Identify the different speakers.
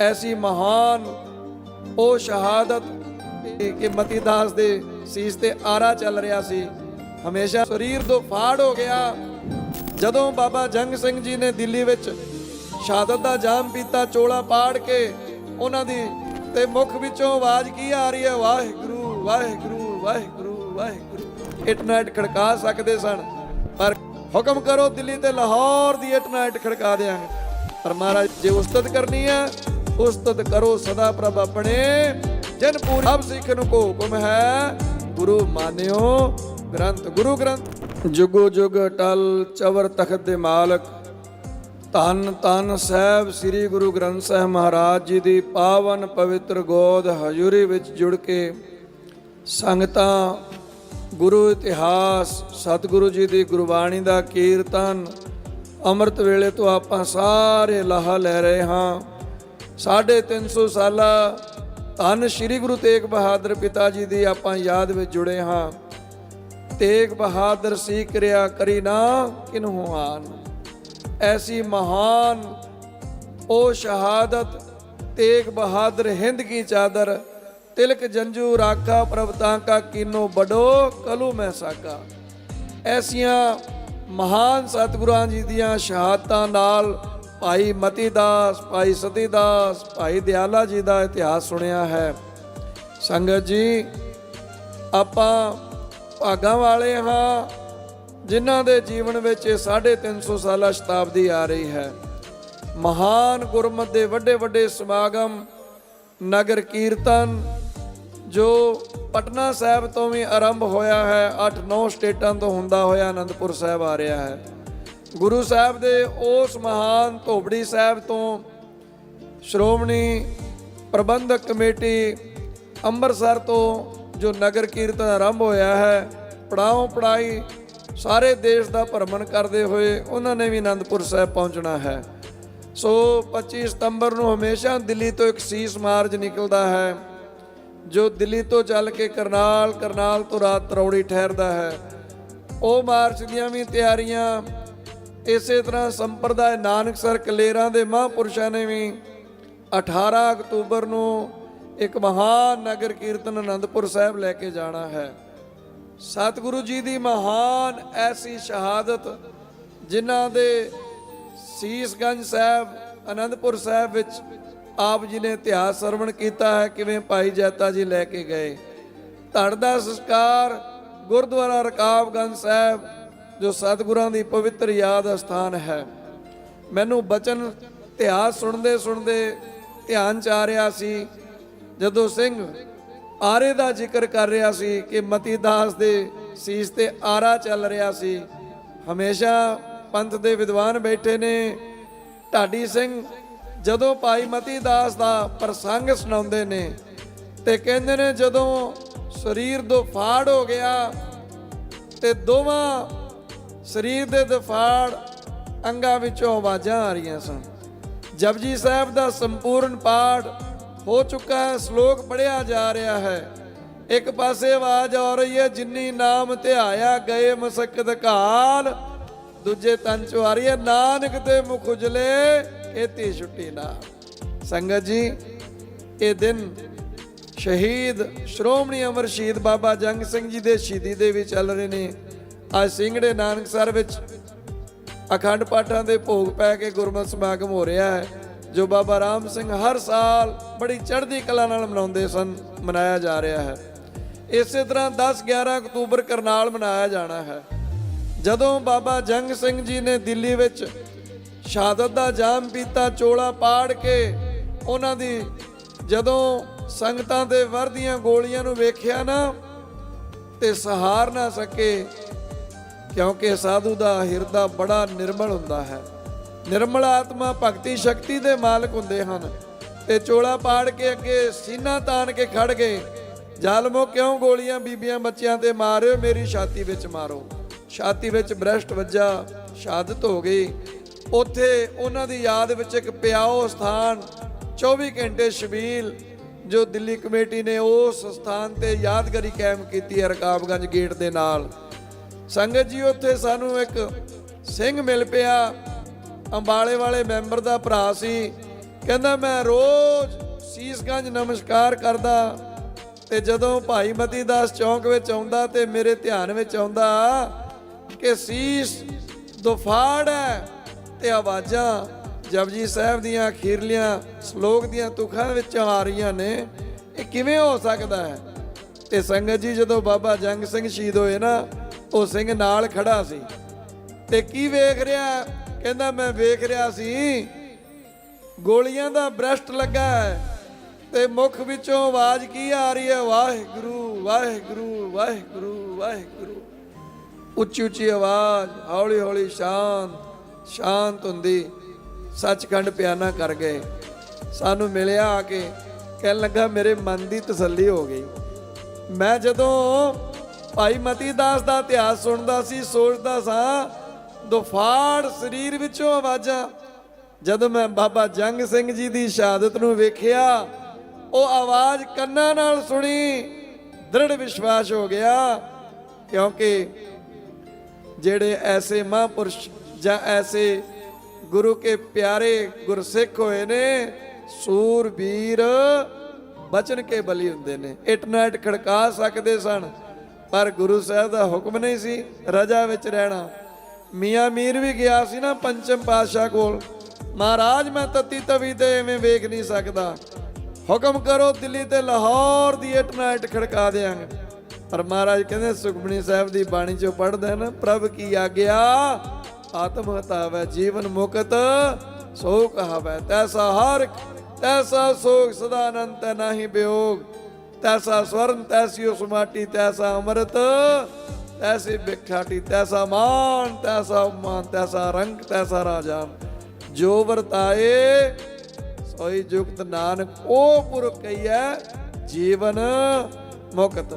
Speaker 1: ਐਸੀ ਮਹਾਨ ਉਹ ਸ਼ਹਾਦਤ ਕਿ- ਮਤੀ ਦਾਸ ਦੇ ਸੀਸ ਤੇ ਆਰਾ ਚੱਲ ਰਿਹਾ ਸੀ। ਹਮੇਸ਼ਾ ਸਰੀਰ ਤੋਂ ਫਾੜ ਹੋ ਗਿਆ। ਜਦੋਂ ਬਾਬਾ ਜੰਗ ਸਿੰਘ ਜੀ ਨੇ ਦਿੱਲੀ ਵਿੱਚ ਸ਼ਹਾਦਤ ਦਾ ਜਾਮ ਪੀਤਾ, ਚੋਲਾ ਪਾੜ ਕੇ ਉਹਨਾਂ ਦੀ ਤੇ ਮੁਖ ਵਿੱਚੋਂ ਆਵਾਜ਼ ਕੀ ਆ ਰਹੀ ਹੈ? ਵਾਹਿਗੁਰੂ ਵਾਹਿਗੁਰੂ ਵਾਹਿਗੁਰੂ ਵਾਹਿਗੁਰੂ। ਇਟ ਨਾਈਟ ਖੜਕਾ ਸਕਦੇ ਸਨ, ਪਰ ਹੁਕਮ ਕਰੋ ਦਿੱਲੀ ਤੇ ਲਾਹੌਰ ਦੀ ਇਟ ਨਾਈਟ ਖੜਕਾ ਦੇਾਂਗੇ ਪਰ ਮਹਾਰਾਜ, ਜੇ ਉਸਤਤ ਕਰਨੀ ਹੈ ਉਸਤਤ ਕਰੋ ਸਦਾ ਪ੍ਰਭ ਆਪਣੇ, ਜਨ ਪੂਰ ਸਭ ਸਿੱਖ ਨੂੰ ਕੋ ਹੁਕਮ ਹੈ, ਗੁਰੂ ਮਾਨਿਓ ਗ੍ਰੰਥ, ਗੁਰੂ ਗ੍ਰੰਥ। ਜੁਗੋ ਜੁਗ ਟਲ ਚਵਰ ਤਖਤ ਦੇ ਮਾਲਕ, ਧੰਨ ਧੰਨ ਸਾਹਿਬ ਸ੍ਰੀ ਗੁਰੂ ਗ੍ਰੰਥ ਸਾਹਿਬ ਮਹਾਰਾਜ ਜੀ ਦੀ ਪਾਵਨ ਪਵਿੱਤਰ ਗੋਦ ਹਜ਼ੂਰੀ ਵਿੱਚ ਜੁੜ ਕੇ ਸੰਗਤਾਂ, ਗੁਰੂ ਇਤਿਹਾਸ, ਸਤਿਗੁਰੂ ਜੀ ਦੀ ਗੁਰਬਾਣੀ ਦਾ ਕੀਰਤਨ, ਅੰਮ੍ਰਿਤ ਵੇਲੇ ਤੋਂ ਆਪਾਂ ਸਾਰੇ ਲਾਹਾ ਲੈ ਰਹੇ ਹਾਂ। ਸਾਢੇ 300 ਸਾਲਾ, ਧੰਨ ਸ੍ਰੀ ਗੁਰੂ ਤੇਗ ਬਹਾਦਰ ਪਿਤਾ ਜੀ ਦੀ ਆਪਾਂ ਯਾਦ ਵਿੱਚ ਜੁੜੇ ਹਾਂ। ਤੇਗ ਬਹਾਦਰ ਸੀ ਕਿਰਿਆ ਕਰੀ ਨਾ ਕਿਨਹੂ ਆਨ ਐਸੀ ਮਹਾਨ ਉਹ ਸ਼ਹਾਦਤ, ਤੇਗ ਬਹਾਦਰ ਹਿੰਦ ਕੀ ਚਾਦਰ, ਤਿਲਕ ਜੰਜੂ ਰਾਖਾ ਪ੍ਰਭਤਾ ਕਾ ਕੀਨੋ ਬਡੋ ਕਲੂ ਮੈਂ ਸਾਕਾ। ਐਸੀਆਂ ਮਹਾਨ ਸਤਿਗੁਰਾਂ ਜੀ ਦੀਆਂ ਸ਼ਹਾਦਤਾਂ ਨਾਲ ਭਾਈ ਮਤੀ ਦਾਸ, ਭਾਈ ਸਤੀ ਦਾਸ, ਭਾਈ ਦਿਆਲਾ ਜੀ ਦਾ ਇਤਿਹਾਸ ਸੁਣਿਆ ਹੈ। ਸੰਗਤ ਜੀ, ਆਪਾਂ ਭਾਗਾਂ ਵਾਲੇ ਹਾਂ, ਜਿਨ੍ਹਾਂ ਦੇ ਜੀਵਨ ਵਿੱਚ ਇਹ 350 ਸਾਲਾ ਸ਼ਤਾਬਦੀ ਆ ਰਹੀ ਹੈ। ਮਹਾਨ ਗੁਰਮਤ ਦੇ ਵੱਡੇ ਵੱਡੇ ਸਮਾਗਮ, ਨਗਰ ਕੀਰਤਨ, ਜੋ ਪਟਨਾ ਸਾਹਿਬ ਤੋਂ ਵੀ ਆਰੰਭ ਹੋਇਆ ਹੈ 8-9 ਸਟੇਟਾਂ ਤੋਂ ਹੁੰਦਾ ਹੋਇਆ ਅਨੰਦਪੁਰ ਸਾਹਿਬ ਆ ਰਿਹਾ ਹੈ। ਗੁਰੂ ਸਾਹਿਬ ਦੇ ਉਸ ਮਹਾਨ ਧੋਬੜੀ ਸਾਹਿਬ ਤੋਂ ਸ਼੍ਰੋਮਣੀ ਪ੍ਰਬੰਧਕ ਕਮੇਟੀ ਅੰਮ੍ਰਿਤਸਰ ਤੋਂ ਜੋ ਨਗਰ ਕੀਰਤਨ ਆਰੰਭ ਹੋਇਆ ਹੈ ਪੜਾਉ ਪੜਾਈ ਸਾਰੇ ਦੇਸ਼ ਦਾ ਭਰਮਣ ਕਰਦੇ ਹੋਏ ਉਹਨਾਂ ਨੇ ਵੀ ਆਨੰਦਪੁਰ ਸਾਹਿਬ ਪਹੁੰਚਣਾ ਹੈ। ਸੋ 25 ਸਤੰਬਰ ਨੂੰ ਹਮੇਸ਼ਾ ਦਿੱਲੀ ਤੋਂ ਇੱਕ ਸੀਸ ਮਾਰਚ ਨਿਕਲਦਾ ਹੈ, ਜੋ ਦਿੱਲੀ ਤੋਂ ਚੱਲ ਕੇ ਕਰਨਾਲ ਕਰਨਾਲ ਤੋਂ ਰਾਤ ਤਰੌੜੀ ਠਹਿਰਦਾ ਹੈ। ਉਹ ਮਾਰਚ ਦੀਆਂ ਵੀ ਤਿਆਰੀਆਂ ਇਸੇ ਤਰ੍ਹਾਂ ਸੰਪਰਦਾਇ ਨਾਨਕਸਰ ਕਲੇਰਾਂ ਦੇ ਮਹਾਂਪੁਰਸ਼ਾਂ ਨੇ ਵੀ 18 ਅਕਤੂਬਰ ਨੂੰ ਇੱਕ ਮਹਾਨ ਨਗਰ ਕੀਰਤਨ ਆਨੰਦਪੁਰ ਸਾਹਿਬ ਲੈ ਕੇ ਜਾਣਾ ਹੈ। ਸਤਿਗੁਰੂ ਜੀ ਦੀ ਮਹਾਨ ਐਸੀ ਸ਼ਹਾਦਤ ਜਿਨ੍ਹਾਂ ਦੇ ਸੀਸਗੰਜ ਸਾਹਿਬ ਆਨੰਦਪੁਰ ਸਾਹਿਬ ਵਿੱਚ ਆਪ ਜੀ ਨੇ ਇਤਿਹਾਸ ਸਰਵਣ ਕੀਤਾ ਹੈ, ਕਿਵੇਂ ਭਾਈ ਜੈਤਾ ਜੀ ਲੈ ਕੇ ਗਏ। ਧੜ ਦਾ ਸੰਸਕਾਰ ਗੁਰਦੁਆਰਾ ਰਕਾਬਗੰਜ ਸਾਹਿਬ ਜੋ ਸਤਿਗੁਰਾਂ ਦੀ ਪਵਿੱਤਰ ਯਾਦ ਅਸਥਾਨ ਹੈ। ਮੈਨੂੰ ਬਚਨ ਇਤਿਹਾਸ ਸੁਣਦੇ ਸੁਣਦੇ ਧਿਆਨ ਚ ਆ ਰਿਹਾ ਸੀ। ਜਦੋਂ ਸਿੰਘ ਆਰੇ ਦਾ ਜ਼ਿਕਰ ਕਰ ਰਿਹਾ ਸੀ ਕਿ ਮਤੀ ਦਾਸ ਦੇ ਸੀਸ ਤੇ ਆਰਾ ਚੱਲ ਰਿਹਾ ਸੀ। ਹਮੇਸ਼ਾ ਪੰਥ ਦੇ ਵਿਦਵਾਨ ਬੈਠੇ ਨੇ। ਢਾਡੀ ਸਿੰਘ ਜਦੋਂ ਭਾਈ ਮਤੀ ਦਾਸ ਦਾ ਪ੍ਰਸੰਗ ਸੁਣਾਉਂਦੇ ਨੇ ਤੇ ਕਹਿੰਦੇ ਨੇ ਜਦੋਂ ਸਰੀਰ ਦੋ ਫਾੜ ਹੋ ਗਿਆ ਤੇ ਦੋਵਾਂ ਸਰੀਰ ਦੇ ਦਫਾੜ ਅੰਗਾਂ ਵਿੱਚੋਂ ਆਵਾਜ਼ਾਂ ਆ ਰਹੀਆਂ ਸਨ। ਜਪਜੀ ਸਾਹਿਬ ਦਾ ਸੰਪੂਰਨ ਪਾਠ ਹੋ ਚੁੱਕਾ ਹੈ, ਸ਼ਲੋਕ ਪੜਿਆ ਜਾ ਰਿਹਾ ਹੈ। ਇੱਕ ਪਾਸੇ ਆਵਾਜ਼ ਆ ਰਹੀ ਹੈ, ਜਿੰਨੀ ਨਾਮ ਧਿਆਇਆ ਗਏ ਮਸਕਤ ਕਾਲ। ਦੂਜੇ ਤਨ ਚੋਂ ਆ ਰਹੀ ਹੈ, ਨਾਨਕ ਤੇ ਮੁਖ ਉਜਲੇ ਇਤੀ ਛੁੱਟੀ ਨਾ ਸੰਗਤ ਜੀ, ਇਹ ਦਿਨ ਸ਼ਹੀਦ ਸ਼੍ਰੋਮਣੀ ਅਮਰ ਸ਼ਹੀਦ ਬਾਬਾ ਜੰਗ ਸਿੰਘ ਜੀ ਦੇ ਸ਼ਹੀਦੀ ਦੇ ਵੀ ਚੱਲ ਰਹੇ ਨੇ। ਅੱਜ ਸਿੰਘੜੇ ਨਾਨਕਸਰ ਵਿੱਚ ਅਖੰਡ ਪਾਠਾਂ ਦੇ ਭੋਗ ਪੈ ਕੇ ਗੁਰਮਤਿ ਸਮਾਗਮ ਹੋ ਰਿਹਾ ਹੈ, ਜੋ ਬਾਬਾ ਰਾਮ ਸਿੰਘ ਹਰ ਸਾਲ ਬੜੀ ਚੜ੍ਹਦੀ ਕਲਾ ਨਾਲ ਮਨਾਉਂਦੇ ਸਨ, ਮਨਾਇਆ ਜਾ ਰਿਹਾ ਹੈ। ਇਸੇ ਤਰ੍ਹਾਂ 10 11 ਅਕਤੂਬਰ ਕਰਨਾਲ ਮਨਾਇਆ ਜਾਣਾ ਹੈ। ਜਦੋਂ ਬਾਬਾ ਜੰਗ ਸਿੰਘ ਜੀ ਨੇ ਦਿੱਲੀ ਵਿੱਚ ਸ਼ਹਾਦਤ ਦਾ ਜਾਮ ਪੀਤਾ, ਚੋਲਾ ਪਾੜ ਕੇ ਉਹਨਾਂ ਦੀ ਜਦੋਂ ਸੰਗਤਾਂ ਦੇ ਵਰਦੀਆਂ ਗੋਲੀਆਂ ਨੂੰ ਵੇਖਿਆ ਨਾ, ਤੇ ਸਹਾਰ ਨਾ ਸਕੇ ਕਿਉਂਕਿ ਸਾਧੂ ਦਾ ਹਿਰਦਾ ਬੜਾ ਨਿਰਮਲ ਹੁੰਦਾ ਹੈ। ਨਿਰਮਲ ਆਤਮਾ ਭਗਤੀ ਸ਼ਕਤੀ ਦੇ ਮਾਲਕ ਹੁੰਦੇ ਹਨ। ਤੇ ਚੋਲਾ ਪਾੜ ਕੇ ਅੱਗੇ ਸੀਨਾ ਤਾਣ ਕੇ ਖੜ ਗਏ। ਜ਼ਾਲਮੋ ਕਿਉਂ ਗੋਲੀਆਂ ਬੀਬੀਆਂ ਬੱਚਿਆਂ ਤੇ ਮਾਰਿਓ ਮੇਰੀ ਛਾਤੀ ਵਿੱਚ ਮਾਰੋ। ਛਾਤੀ ਵਿੱਚ ਬ੍ਰਸ਼ਟ ਵੱਜਾ, ਸ਼ਹਾਦਤ ਹੋ ਗਈ। ਉੱਥੇ ਉਹਨਾਂ ਦੀ ਯਾਦ ਵਿੱਚ ਇੱਕ ਪਿਆਓ ਸਥਾਨ 24 ਘੰਟੇ ਸ਼ਬੀਲ, ਜੋ ਦਿੱਲੀ ਕਮੇਟੀ ਨੇ ਉਸ ਸਥਾਨ ਤੇ ਯਾਦਗਾਰੀ ਕਾਇਮ ਕੀਤੀ ਹੈ ਰਕਾਬਗੰਜ ਗੇਟ ਦੇ ਨਾਲ। ਸੰਗਤ ਜੀ, ਉੱਥੇ ਸਾਨੂੰ ਇੱਕ ਸਿੰਘ ਮਿਲ ਪਿਆ। ਅੰਬਾਲੇ ਵਾਲੇ ਮੈਂਬਰ ਦਾ ਭਰਾ ਸੀ। ਕਹਿੰਦਾ, ਮੈਂ ਰੋਜ਼ ਸੀਸਗੰਜ ਨਮਸਕਾਰ ਕਰਦਾ ਤੇ ਜਦੋਂ ਭਾਈ ਮਤੀ ਦਾਸ ਚੌਂਕ ਵਿੱਚ ਆਉਂਦਾ ਤੇ ਮੇਰੇ ਧਿਆਨ ਵਿੱਚ ਆਉਂਦਾ ਕਿ ਸੀਸ ਦੁਫਾੜ ਹੈ ਤੇ ਆਵਾਜ਼ਾਂ ਜਪਜੀ ਸਾਹਿਬ ਦੀਆਂ ਅਖੀਰਲੀਆਂ ਸ਼ਲੋਕ ਦੀਆਂ ਤੁਖਾਂ ਵਿੱਚ ਆ ਰਹੀਆਂ ਨੇ। ਇਹ ਕਿਵੇਂ ਹੋ ਸਕਦਾ ਹੈ? ਤੇ ਸੰਗਤ ਜੀ, ਜਦੋਂ ਬਾਬਾ ਜੰਗ ਸਿੰਘ ਸ਼ਹੀਦ ਹੋਏ ਨਾ ਉਹ ਸਿੰਘ ਨਾਲ ਖੜਾ ਸੀ। ਤੇ ਕੀ ਵੇਖ ਰਿਹਾ? ਕਹਿੰਦਾ, ਮੈਂ ਵੇਖ ਰਿਹਾ ਸੀ। ਗੋਲੀਆਂ ਦਾ ਬ੍ਰਸ਼ਟ ਲੱਗਾ ਤੇ ਮੁਖ ਵਿੱਚੋਂ ਆਵਾਜ਼ ਕੀ ਆ ਰਹੀ ਹੈ? ਵਾਹਿਗੁਰੂ ਵਾਹਿਗੁਰੂ ਵਾਹਿਗੁਰੂ ਵਾਹਿਗੁਰੂ। ਉੱਚੀ ਉੱਚੀ ਆਵਾਜ਼, ਹੌਲੀ ਹੌਲੀ ਸ਼ਾਂਤ ਸ਼ਾਂਤ ਹੁੰਦੀ। ਸੱਚਖੰਡ ਪਿਆਨਾ ਕਰ ਗਏ। ਸਾਨੂੰ ਮਿਲਿਆ ਆ ਕੇ, ਕਹਿਣ ਲੱਗਾ, ਮੇਰੇ ਮਨ ਦੀ ਤਸੱਲੀ ਹੋ ਗਈ। ਮੈਂ ਜਦੋਂ ਭਾਈ ਮਤੀ ਦਾਸ ਦਾ ਇਤਿਹਾਸ ਸੁਣਦਾ ਸੀ, ਸੋਚਦਾ ਸਾਂ, ਦੁਫਾੜ ਸਰੀਰ ਵਿੱਚੋਂ ਆਵਾਜ਼ਾਂ। ਜਦੋਂ ਮੈਂ ਬਾਬਾ ਜੰਗ ਸਿੰਘ ਜੀ ਦੀ ਸ਼ਹਾਦਤ ਨੂੰ ਵੇਖਿਆ, ਉਹ ਆਵਾਜ਼ ਕੰਨਾਂ ਨਾਲ ਸੁਣੀ, ਦ੍ਰਿੜ ਵਿਸ਼ਵਾਸ ਹੋ ਗਿਆ, ਕਿਉਂਕਿ ਜਿਹੜੇ ਐਸੇ ਮਹਾਂਪੁਰਸ਼ ਜਾਂ ਐਸੇ ਗੁਰੂ ਕੇ ਪਿਆਰੇ ਗੁਰਸਿੱਖ ਹੋਏ ਨੇ, ਸੂਰਬੀਰ ਬਚਨ ਕੇ ਬਲੀ ਹੁੰਦੇ ਨੇ। ਇਟ ਨਾ ਇਟ ਖੜਕਾ ਸਕਦੇ ਸਨ। ਪਰ ਗੁਰੂ ਸਾਹਿਬ ਦਾ ਹੁਕਮ ਨਹੀਂ ਸੀ ਰਜਾ ਵਿੱਚ ਰਹਿਣਾ। ਮੀਆਂ ਮੀਰ ਵੀ ਗਿਆ ਸੀ ਨਾ ਪੰਚਮ ਪਾਤਸ਼ਾਹ ਕੋਲ। ਮਹਾਰਾਜ ਮੈਂ ਤਤੀ ਤਵੀ ਤੇ ਐਵੇਂ ਵੇਖ ਨਹੀਂ ਸਕਦਾ। ਹੁਕਮ ਕਰੋ ਦਿੱਲੀ ਤੇ ਲਾਹੌਰ ਦੀ ਇਟ ਨਾ ਇਟ ਖੜਕਾ ਦੇਾਂਗੇ ਪਰ ਮਹਾਰਾਜ ਕਹਿੰਦੇ ਸੁਖਮਨੀ ਸਾਹਿਬ ਦੀ ਬਾਣੀ ਚੋਂ ਪੜ੍ਹਦੇ ਨਾ ਪ੍ਰਭ ਕੀ ਆਗਿਆ? ਆਤਮ ਹਤਾਵੈ, ਜੀਵਨ ਮੁਕਤ ਸੋ ਕਹਾਵੈ ਤੈਸਾ ਹਰ ਤੈਸਾ ਸੋਖ ਸਦਾ ਅਨੰਤ ਨਾਹੀ ਬਿਯੋਗ ਤੈਸਾ ਸਵਰਨ, ਤੈਸੀ ਉਸ ਮਾਟੀ, ਤੈਸਾ ਅੰਮ੍ਰਿਤ, ਤੈਸੀ ਬਿਖਾਟੀ ਤੈਸਾ ਮਾਨ ਤੈਸਾ ਮਾਨ, ਤੈਸਾ ਰੰਗ, ਤੈਸਾ ਰਾਜਾਨ ਜੋ ਵਰਤਾਏ, ਸੋਈ ਜੁਗਤ ਨਾਨਕ, ਉਹ ਪੁਰਖ ਕਈਐ ਜੀਵਨ ਮੁਕਤ।